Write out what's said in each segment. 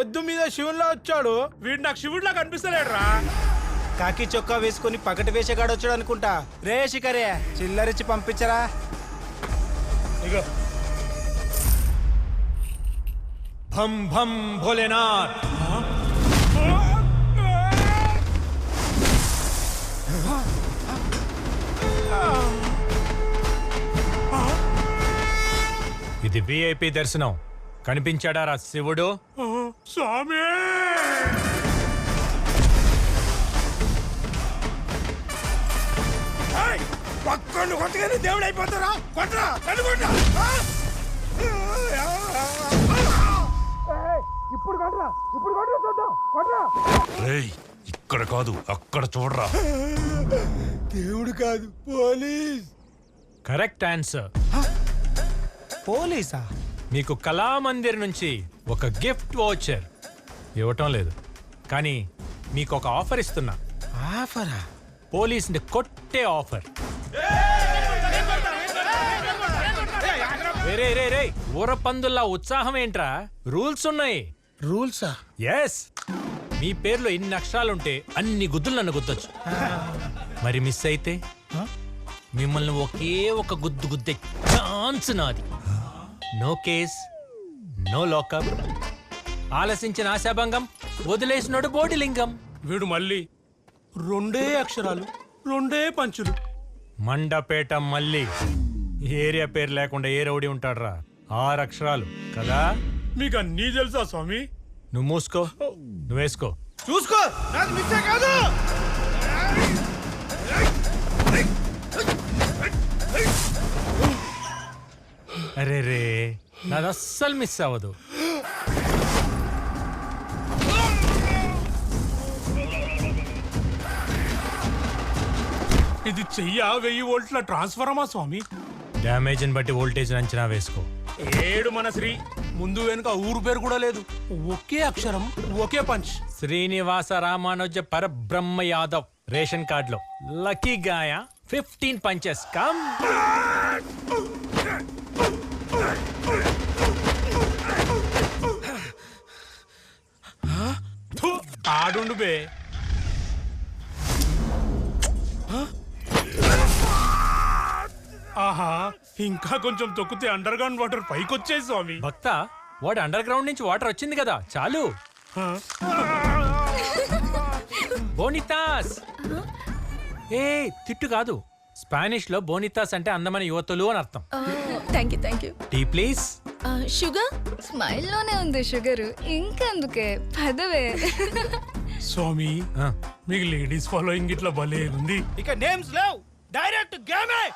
ఎద్దు మీద శివునిలా వచ్చాడు. వీడు నాకు శివుడిలా కనిపిస్తలేడు రా కాకి చొక్కా వేసుకొని పకటి వేషగాడు వచ్చాడు అనుకుంటా. రే శిఖరే చిల్లరిచ్చి పంపించరా. ఇగో. భం భం భోలేనాథ్. ఇది విఐపి దర్శనం. కనిపించాడా రా శివుడు? స్వామి! పక్కను కొట్టగానే దేవుడు అయిపోతారా? కొట్టరా కనుకుంటా ఇప్పుడు కొట్టరా ఇప్పుడు కొట్టరా చూద్దాం. కొట్టరా రేయ్ ఇక్కడ కాదు అక్కడ చూడరా. దేవుడు కాదు పోలీస్. Correct answer పోలీసా? మీకు కళామందిర్ నుంచి ఒక గిఫ్ట్ వోచర్ ఇవ్వటం లేదు. కానీ మీకు ఒక ఆఫర్ ఇస్తున్నా. ఆఫరా? పోలీస్ని కొట్టే ఆఫర్. రే రే రే ఊర పందుల్లా ఉత్సాహం ఏంట్రా? రూల్స్ ఉన్నాయి. రూల్సా? ఎస్ మీ పేర్లో ఇన్ని అక్షరాలుంటే అన్ని గుద్దులు నన్ను గుద్దొచ్చు. మరి మిస్ అయితే? మిమ్మల్ని ఒకే ఒక గుద్దు గుద్దే ఛాన్స్ నాది. నో కేస్ నో లోకప్ ఆలసించిన ఆశాభంగం వదిలేసినోడు బోడిలింగం. వీడు మళ్ళీ రెండే అక్షరాలు రెండే పంచులు. మండపేట మళ్ళీ. ఏరియా పేరు లేకుండా ఏ రౌడీ ఉంటాడ్రా? ఆరు అక్షరాలు కదా? మీకు అన్నీ తెలుసా స్వామి? నువ్వు మూసుకో నువ్వు వేసుకో చూసుకో నాకు మిస్సే కాదు. అరే రే నాది అస్సలు మిస్ అవ్వదు. ఇది చెయ్య వెయ్యి వోల్ట్ల ట్రాన్స్ఫరమా స్వామి? డ్యామేజ్ని బట్టి వోల్టేజ్ అంచనా వేసుకో. ఏడు మన శ్రీ ముందు వెనుక ఊరు పేరు కూడా లేదు. ఒకే అక్షరం ఒకే పంచ్. శ్రీనివాస రామానుజ పరబ్రహ్మ యాదవ్ రేషన్ కార్డులో. లక్కీ గాయ ఫిఫ్టీన్ పంచెస్. కమ్! ఆడుండు బే. ఆహా ఇంకా కొంచెం తొక్కితే అండర్ గ్రౌండ్ వాటర్ పైకి వచ్చేది స్వామి. భక్త వాడు అండర్ గ్రౌండ్ నుంచి వాటర్ వచ్చింది కదా చాలు. హ? బోనితాస్! ఏ తిట్టు కాదు. స్పానిష్లో బోనితాస్ అంటే అందమైన యువతులు అని అర్థం. Thank you thank you tea please sugar? స్మైల్లోనే ఉంది షుగర్. ఇంకెందుకే? పదవే. స్వామి మీకు లేడీస్ ఫాలోయింగ్ ఇట్లా భలే ఉంది. ఇక నేమ్స్ లేవు. డైరెక్ట్ గేమే.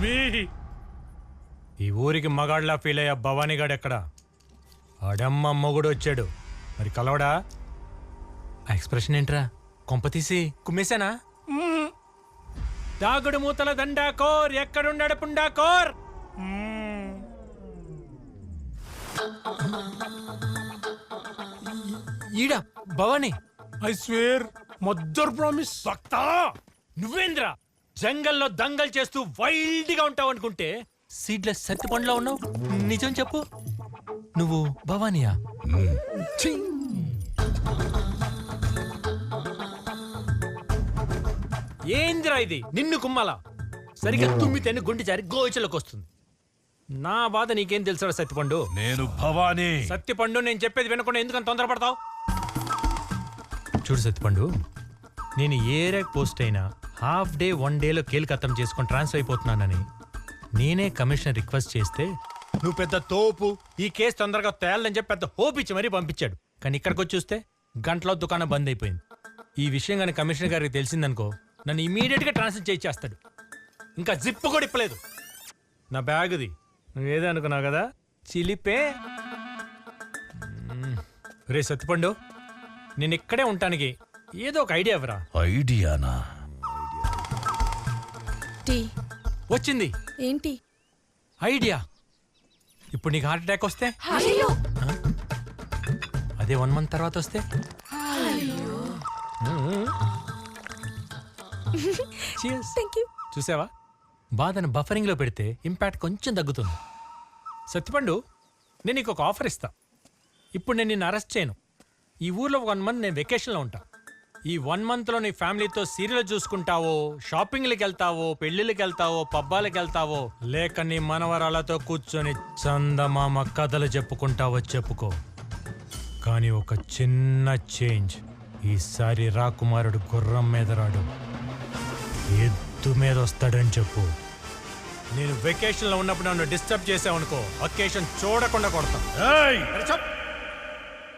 స్వామి. ఈ ఊరికి మగాళ్ళ ఫీల్ అయ్యా భవానీగాడు ఎక్కడ? ఆడమ్మ మొగుడు వచ్చాడు. మరి కలవడా? ఆ ఎక్స్ప్రెషన్ ఏంట్రా? కొంప తీసి కుమ్మేశానా? దాగుడు మూతల దండాకోర్ ఎక్కడున్నాడు పుండాకోర్ ఈడ Bhavani. I swear mother promise. భక్తా నువ్వేంద్ర? జంగల్లో దంగల్ చేస్తూ వైల్డ్గా ఉంటావు అనుకుంటే సీడ్లెస్ సత్తి పండ్లో ఉన్నావు? నిజం చెప్పు. నువ్వు భవానియా? ఛీ! ఏందిరా ఇది? నిన్ను కుమ్మలా? సరిగ్గా తుమ్మితేనే గుండె జారి గోచలోకి వస్తుంది. నా బాధ నీకేం తెలుసా సత్తిపండు నేను భవానీ. సత్యపండు నేను చెప్పేది వినకుండా ఎందుకని తొందరపడతావు? చూడు సత్యపండు నేను ఏ ర్యాక్ పోస్ట్ అయినా హాఫ్ డే వన్ డేలో కేల్కత్తం చేసుకొని ట్రాన్స్ఫర్ అయిపోతున్నానని నేనే కమిషన్ రిక్వెస్ట్ చేస్తే నువ్వు పెద్ద తోపు ఈ కేసు తొందరగా తేలని చెప్పి పెద్ద హోప్ ఇచ్చి మరీ పంపించాడు. కానీ ఇక్కడికి వచ్చి చూస్తే గంటలో దుకాణం బంద్ అయిపోయింది. ఈ విషయం కానీ కమిషనర్ గారికి తెలిసిందనుకో నన్ను ఇమీడియట్గా ట్రాన్స్ఫర్ చేయించేస్తాడు ఇంకా జిప్ కూడా ఇప్పలేదు. నా బ్యాగ్ది. నువ్వేదో అనుకున్నావు కదా? చిలిపే. రే సత్తిపండు నేను ఇక్కడే ఉండటానికి ఏదో ఒక ఐడియా ఇవ్వరా? ఐడియానా? టీ. వచ్చింది. ఏంటి? ఐడియా. ఇప్పుడు నీకు హార్ట్ అటాక్ వస్తే? అదే వన్ మంత్ తర్వాత వస్తే? చూసావా? బాధను బఫరింగ్లో పెడితే ఇంపాక్ట్ కొంచెం తగ్గుతుంది. సత్తిపండు నేను నీకు ఒక ఆఫర్ ఇస్తా. ఇప్పుడు నేను నిన్ను అరెస్ట్ చేయను. ఈ ఊర్లో వన్ మంత్ నేను వెకేషన్లో ఉంటా. ఈ వన్ మంత్లో నీ ఫ్యామిలీతో సీరియల్ చూసుకుంటావో షాపింగ్లకు వెళ్తావో పెళ్ళిళ్ళకి వెళ్తావో పబ్బాలకు వెళ్తావో లేక నీ మనవరాలతో కూర్చొని చందమామ కథలు చెప్పుకుంటావో చెప్పుకో. కానీ ఒక చిన్న చేంజ్. ఈసారి రాకుమారుడు గుర్రం మీద రాడు. ఎద్దు మీద వస్తాడని చెప్పు. నేను వెకేషన్లో ఉన్నప్పుడు నన్ను డిస్టర్బ్ చేసావనుకో అకేషన్ చూడకుండా కొడతా.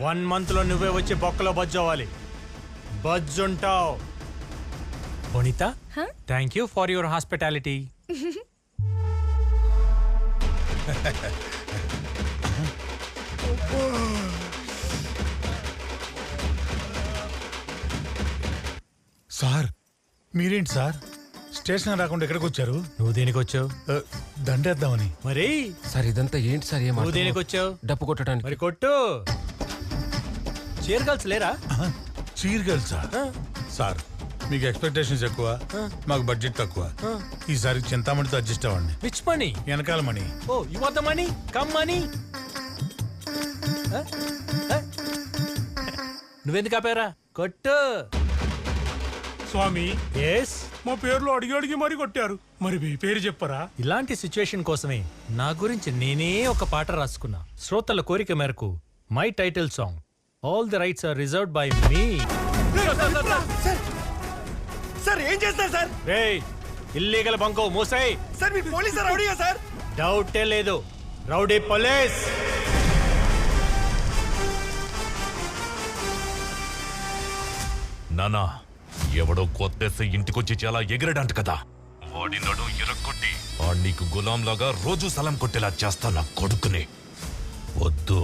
వన్ మంత్లో నువ్వే వచ్చి బొక్కలో బజ్జు అవ్వాలి బజ్జుంటావు వనిత? Thank you for your hospitality sir మీరేంటి సార్? స్టేషన్ రాకుండా ఎక్కడికి వచ్చారు? నువ్వు దేనికి వచ్చావు? దండేద్దామని. మరి? సార్ ఇదంతా ఏంటి సార్? ఏం నువ్వు దేనికి వచ్చావు? డప్పు కొట్టడానికి. మరి కొట్టు. చీరగల్స్ లేరా? చీరగలు సార్. సార్ మీకు ఎక్స్పెక్టేషన్స్ ఎక్కువ మాకు బడ్జెట్ తక్కువ. ఈసారి చింతామణితో అడ్జస్ట్ అవ్వండి. విచ్ మనీ వెనకాల Mani oh you want the money come money నువ్వెందుకు ఆపారా కొట్టు. స్వామి ఎస్ మా పేర్లు అడిగి అడిగి మరీ కొట్టారు. మరి మీ పేరు చెప్పరా? ఇలాంటి సిచ్యుయేషన్ కోసమే నా గురించి నేనే ఒక పాట రాసుకున్నా. శ్రోతల కోరిక మేరకు my title song all the rights are reserved by me sir ఏం చేస్తారు సార్ రే ఇల్లీగల్ బంకో మూసై సార్ మీ పోలీస్ సార్ రౌడీగా సార్ డౌటే లేదు. Rowdy police. నానా ఎవడో కొత్తేస్తే ఇంటికొచ్చి చాలా ఎగిరడంట కదా. వాడి నడు ఎరగొట్టి ఆ నీకు గులాంలాగా రోజు సలం కొట్టేలా చేస్తా నా కొడుకుని. వద్దు.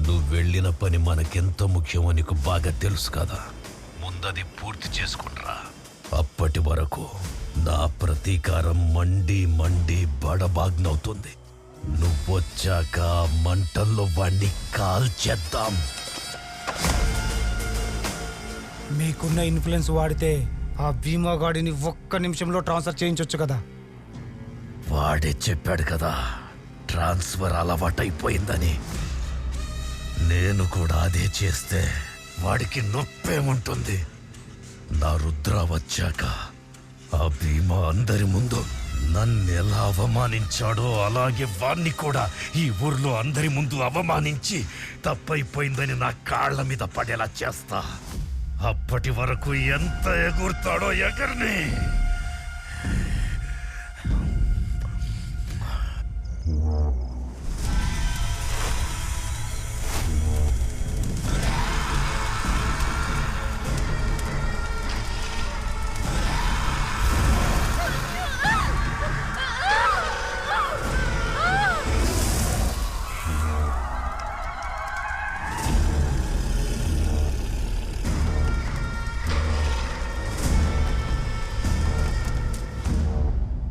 నువ్వు వెళ్ళిన పని మనకెంత ముఖ్యమో నీకు బాగా తెలుసు కదా. ముందది పూర్తి చేసుకుంట్రా. అప్పటి వరకు నా ప్రతీకారం మండి మండి బడబాగ్నవుతుంది. నువ్వొచ్చాక మంటల్లో వాణ్ణి కాల్చేద్దాం. మీకున్న ఇన్ఫ్లుయెన్స్ వాడితే ఆ భీమా గాడిని ఒక్క నిమిషంలో ట్రాన్స్ఫర్ చేయించొచ్చు కదా. వాడే చెప్పాడు కదా ట్రాన్స్ఫర్ అలవాటైపోయిందని. నేను కూడా అదే చేస్తే వాడికి నొప్పేముంటుంది నా రుద్ర వచ్చాక ఆ భీమా అందరి ముందు నన్నెలా అవమానించాడో అలాగే వాణ్ణి కూడా ఈ ఊర్లో అందరి ముందు అవమానించి తప్పైపోయిందని నా కాళ్ళ మీద పడేలా చేస్తా. అప్పటి వరకు ఎంత ఎగురుతాడో ఎగర్ని.